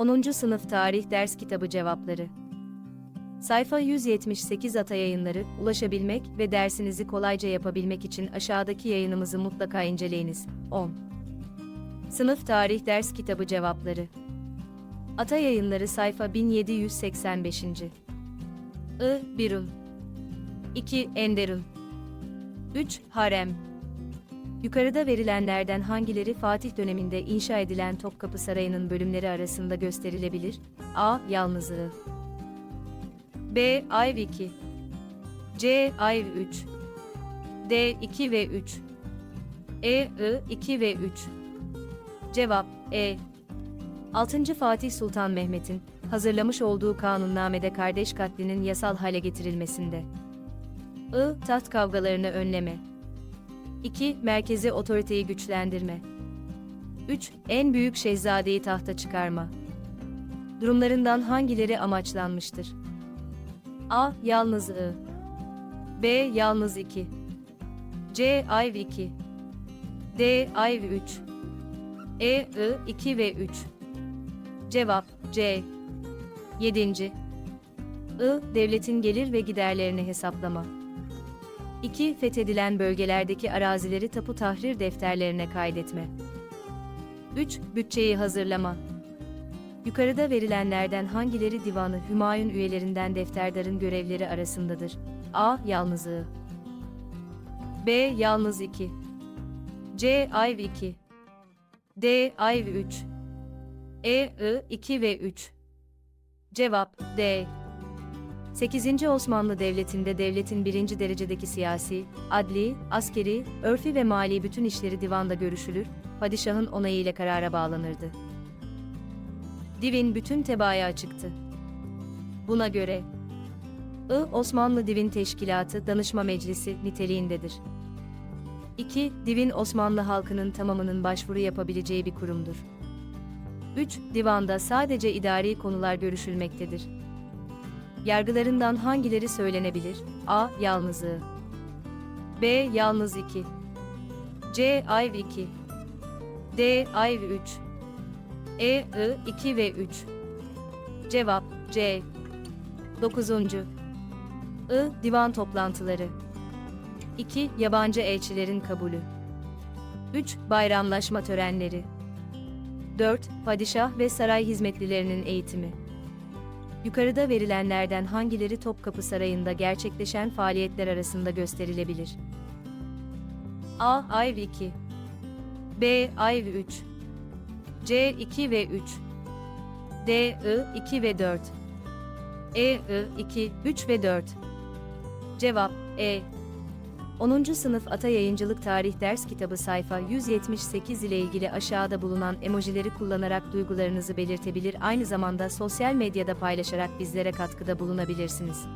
10. Sınıf Tarih Ders Kitabı Cevapları Sayfa 178 Ata Yayınları, ulaşabilmek ve dersinizi kolayca yapabilmek için aşağıdaki yayınımızı mutlaka inceleyiniz. 10. Sınıf Tarih Ders Kitabı Cevapları Ata Yayınları sayfa 1785. I. Birun 2. Enderun 3. Harem Yukarıda verilenlerden hangileri Fatih döneminde inşa edilen Topkapı Sarayı'nın bölümleri arasında gösterilebilir? A. Yalnızlığı B. Ayv 2 C. Ayv 3 D. 2 ve 3 E. I. 2 ve 3 Cevap E. 6. Fatih Sultan Mehmet'in hazırlamış olduğu kanunnamede kardeş katlinin yasal hale getirilmesinde. I. Taht kavgalarını önleme. 2. Merkezi otoriteyi güçlendirme. 3. En büyük şehzadeyi tahta çıkarma. Durumlarından hangileri amaçlanmıştır? A. Yalnız I. B. Yalnız 2. C. Ayv 2. D. Ayv 3. E. I. 2 ve 3. Cevap C. 7. I. Devletin gelir ve giderlerini hesaplama. 2. Fethedilen bölgelerdeki arazileri tapu tahrir defterlerine kaydetme. 3. Bütçeyi hazırlama. Yukarıda verilenlerden hangileri divanı Hümayun üyelerinden defterdarın görevleri arasındadır? A. Yalnızlığı B. Yalnız 2 C. Ayv 2 D. Ayv 3 E. I. 2 ve 3 Cevap D. 8. Osmanlı Devleti'nde devletin birinci derecedeki siyasi, adli, askeri, örfi ve mali bütün işleri divanda görüşülür, padişahın onayıyla karara bağlanırdı. Divin bütün tebaaya çıktı. Buna göre, I. Osmanlı Divin Teşkilatı Danışma Meclisi niteliğindedir. 2. Divin Osmanlı halkının tamamının başvuru yapabileceği bir kurumdur. 3. Divanda sadece idari konular görüşülmektedir. Yargılarından hangileri söylenebilir? A. Yalnızlığı B. Yalnız 2 C. Ayv 2 D. Ayv 3 E. I. 2 ve 3 Cevap C. 9. I. Divan toplantıları 2. Yabancı elçilerin kabulü 3. Bayramlaşma törenleri 4. Padişah ve saray hizmetlilerinin eğitimi Yukarıda verilenlerden hangileri Topkapı Sarayı'nda gerçekleşen faaliyetler arasında gösterilebilir? A. Ayv 2 B. Ayv 3 C. 2 ve 3 D. I. 2 ve 4 E. I. 2, 3 ve 4 Cevap E. 10. Sınıf Ata Yayıncılık Tarih Ders Kitabı sayfa 178 ile ilgili aşağıda bulunan emojileri kullanarak duygularınızı belirtebilir aynı zamanda sosyal medyada paylaşarak bizlere katkıda bulunabilirsiniz.